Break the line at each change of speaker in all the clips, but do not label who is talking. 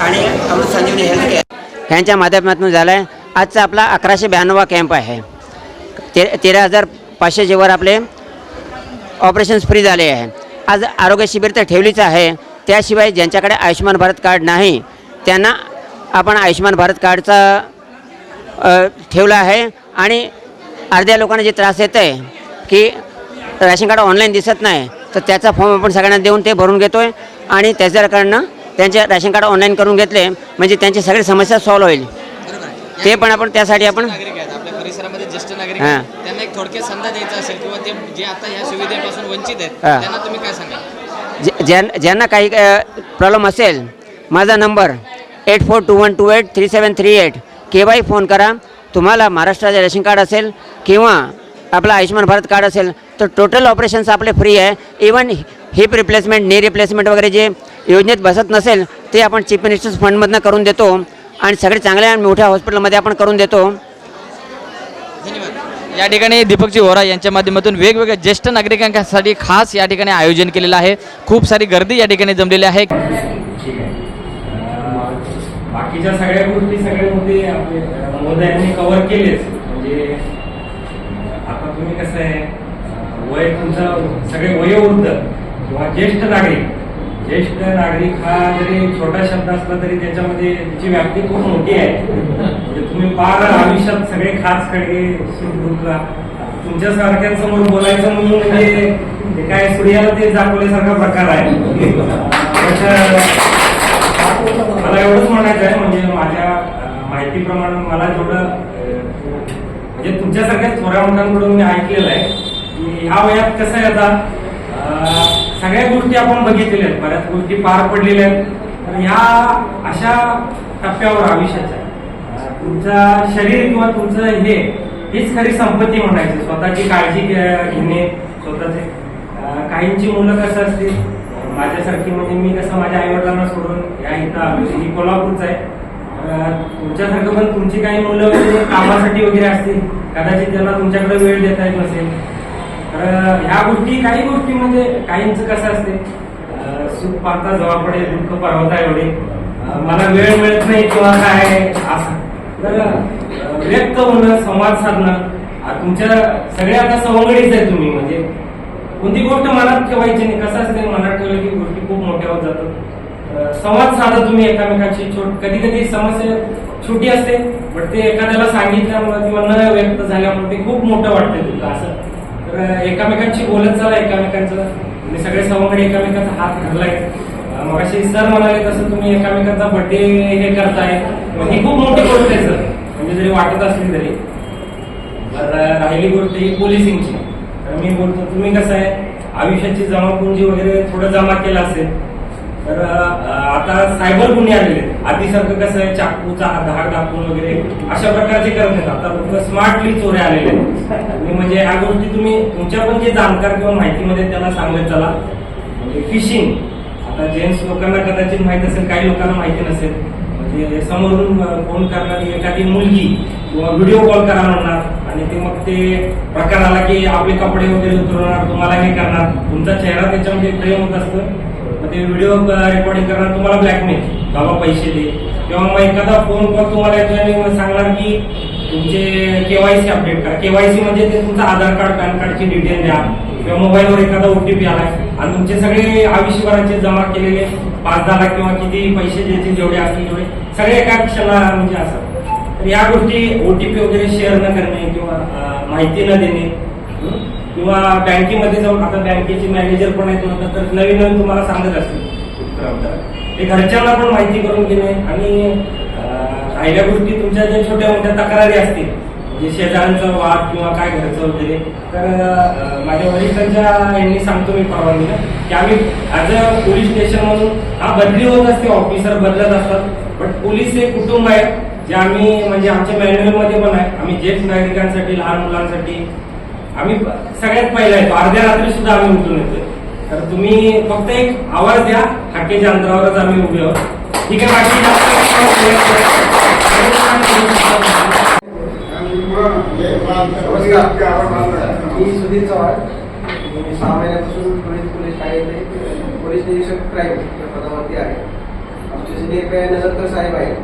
आणि अमृत संजीवनी health care यांच्या माध्यमातून झाला आहे आजचा आपला अकराशे ब्याण्णवा कॅम्प आहे. ते तेरा हजार पाचशे जेवर आपले ऑपरेशन्स फ्री झाले आहे. आज आरोग्य शिबिर तर ठेवलीच आहे. त्याशिवाय ज्यांच्याकडे आयुष्यमान भारत कार्ड नाही त्यांना आपण आयुष्यमान भारत कार्डचा ठेवला आहे. आणि अर्ध्या लोकांना जे त्रास येत आहे की राशन कार्ड ऑनलाईन दिसत नाही तर त्याचा फॉर्म आपण सगळ्यांना देऊन ते भरून घेतो आहे आणि त्याच्याकडनं त्यांचे राशन कार्ड ऑनलाईन करून घेतले म्हणजे त्यांची सगळी समस्या सॉल्व्ह होईल. ते पण आपण त्यासाठी आपण
नागरिक आहेत आपल्या परिसरामध्ये ज्येष्ठ नागरिक. आहेत त्यांना एक थोडक्यात संधा द्यायचा असेल किंवा ते जे आता ह्या सुविधेपासून वंचित आहेत. त्यांना तुम्ही काय सांगाल
जे ज्यां ज्यांना काही प्रॉब्लेम असेल माझा number eight four two one two eight three seven three eight केव्हाही फोन करा तुम्हाला महाराष्ट्राचे रेशन कार्ड असेल किंवा आपलं आयुष्यमान भारत कार्ड असेल तर टोटल ऑपरेशन्स आपले फ्री आहे. Even hip replacement knee replacement वगैरे जे योजनेत बसत नसेल ते आपण चीफ मिनिस्टर्स फंडमधनं करून देतो. आणि सगळे चांगल्या आणि मोठ्या हॉस्पिटलमध्ये आपण करून देतो.
धन्यवाद. या ठिकाणी दीपकजी वोरा यांच्या माध्यमातून वेगवेगळ्या ज्येष्ठ नागरिकांसाठी खास या ठिकाणी आयोजन केलेलं आहे. खूप सारी गर्दी या ठिकाणी जमलेली आहे.
बाकीच्या सगळ्या गोष्टी सगळे मुद्दे आपले अं, मोदयांनी कव्हर केलेच. तुम्ही कसं आहे वय तुमचं सगळे वयोवृद्ध किंवा ज्येष्ठ नागरिक. ज्येष्ठ नागरिक हा जरी छोटा शब्द असला तरी त्याच्यामध्ये त्याची व्याप्ती खूप मोठी आहे. म्हणजे तुम्ही फार आयुष्यात सगळे खास खडगे सुखदुःख तुमच्या सारख्यांसमोर बोलायचं म्हणून म्हणजे ते काय सूर्याला ते दाखवल्यासारखा प्रकार आहे. त्याच्या- मला एवढंच म्हणायचं आहे म्हणजे माझ्या माहितीप्रमाणे मला जेवढं म्हणजे तुमच्यासारख्या थोड्या मुलांकडून मी ऐकलेलं आहे की ह्या वयात कसं आहे आता? सगळ्या गोष्टी आपण बघितलेल्या आहेत. बऱ्याच गोष्टी पार पडलेल्या आहेत. तर ह्या अशा टप्प्यावर आयुष्याच्या तुमचं शरीर किंवा तुमचं हे हीच खरी संपत्ती म्हणायची. स्वतःची काळजी घे- घेणे स्वतःचे काहींची मुलं कसं असतील? माझ्यासारखी म्हणजे मी कसं माझ्या आईवडिलांना सोडून या इथं आलो ही कोल्हापूरच आहे. तुमच्यासारखं पण तुमची काही मुलं कामासाठी वगैरे असतील कदाचित त्यांना तुमच्याकडे वेळ देता येत नसेल. तर ह्या गोष्टी काही गोष्टी म्हणजे काहींचं कसं असते? सुख पाहता जवळ पडे दुःख पर्वता एवढे. मला वेळ मिळत नाही किंवा काय असं. तर व्यक्त होणं संवाद साधणं तुमच्या सगळ्या आता सवंगडीच आहे तुम्ही म्हणजे कोणती गोष्ट मनात ठेवायची नाही कसं असते मनात ठेवलं की गोष्टी खूप मोठ्या होत जातात. संवाद साधा तुम्ही एकामेकाची छोट कधी कधी समस्या छोटी असते पण ते एखाद्याला सांगितल्यामुळे किंवा न व्यक्त झाल्यामुळे ते खूप मोठं वाटतंय तुला असं. तर एकमेकांशी बोलत चला एकमेकांचं. तुम्ही सगळे सवंगडी एकमेकांचा हात धरलाय. मग मगाशी सर म्हणाले तसं तुम्ही एकमेकांचा बर्थडे हे करताय. मग ही खूप मोठी गोष्ट आहे सर. म्हणजे जरी वाटत असली तरी. राहिली गोष्ट ही पोलिसिंगची. तर मी बोलतो तुम्ही कसं आहे? आयुष्याची जमापुंजी वगैरे थोडं जमा केला असेल तर आता सायबर गुन्हे आलेले आहेत. आधीसारखं कसं आहे? चाकूचा धाक दाखवून वगैरे. अशा प्रकारचे करत आहेत. आता फक्त स्मार्टली चोऱ्या आलेले आहेत. म्हणजे ह्या गोष्टी तुम्ही तुमच्या पण जे जाणकार किंवा माहितीमध्ये त्याला सांगत चला. म्हणजे फिशिंग आता जेंट्स लोकांना कदाचित माहीत असेल काही लोकांना माहिती नसेल. म्हणजे समोरून फोन करणारी एखादी मुलगी किंवा व्हिडिओ कॉल करा म्हणणार. आणि ते मग ते प्रकार आला की आपले कपडे वगैरे उतरवणार तुम्हाला हे करणार. तुमचा चेहरा त्याच्यामध्ये प्रेम होत असतं. ते व्हिडिओ रेकॉर्डिंग करणार तुम्हाला ब्लॅकमेल बाबा पैसे दे. किंवा मग एखादा फोन कॉल तुम्हाला येतो आणि सांगणार की तुमचे केवायसी अपडेट करा. केवायसी म्हणजे ते तुमचं आधार कार्ड पॅन कार्डची डिटेल द्या. किंवा मोबाईलवर एखादा ओटीपी आलाय आणि तुमचे सगळे आयुष्यभराचे जमा केलेले पाच दहा लाख किंवा किती पैसे द्यायचे जेवढे असतील तेवढे सगळे एका क्षणा म्हणजे असं. तर या गोष्टी ओटीपी वगैरे शेअर न करणे किंवा माहिती न देणे किंवा बँकेमध्ये जाऊन आता बँकेचे मॅनेजर पण आहेत म्हणतात तर नवीन नवीन तुम्हाला सांगत असतील. उपक्रम ते घरच्यांना पण माहिती करून घेणे आणि राहिल्या गोष्टी तुमच्या ज्या छोट्या मोठ्या तक्रारी असतील म्हणजे शेजाऱ्यांचा वाद किंवा काय घरचं वगैरे तर माझ्या वरिष्ठांच्या यांनी सांगतो मी परवानगीला की आम्ही ॲज अ पोलीस स्टेशन म्हणून हा बदली होत असते ऑफिसर बदलत असतात बट पोलीस हे कुटुंब आहे जे आम्ही म्हणजे आमच्या मॅन्युअलमध्ये पण आहे आम्ही ज्येष्ठ नागरिकांसाठी लहान मुलांसाठी आम्ही सगळ्यात पहिला येतो. अर्ध्या रात्री सुद्धा आम्ही उठून येतोय. तर तुम्ही फक्त एक आवाज द्या. हाकेच्या अंतरावरच आम्ही उभे आहोत. ठीक आहे बाकी
नमस्कार. मी सुधीर चव्हाण. मी सहा महिन्यापासून पोलीस पोलीस शाळेमध्ये पोलीस निरीक्षक क्राईम या पदावरती आहे. आमचे सिनियर काय नजरकर साहेब आहेत.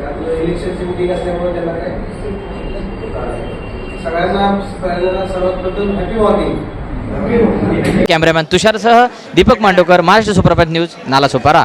त्यात इलेक्शनची मिटिंग असल्यामुळे त्यांना काय सगळ्यांना सर्वात प्रथम हॅपी मॉर्निंग
कॅमेरामॅन तुषारसह दीपक मांडोकर महाराष्ट्र सुप्रभात न्यूज नाला सोपारा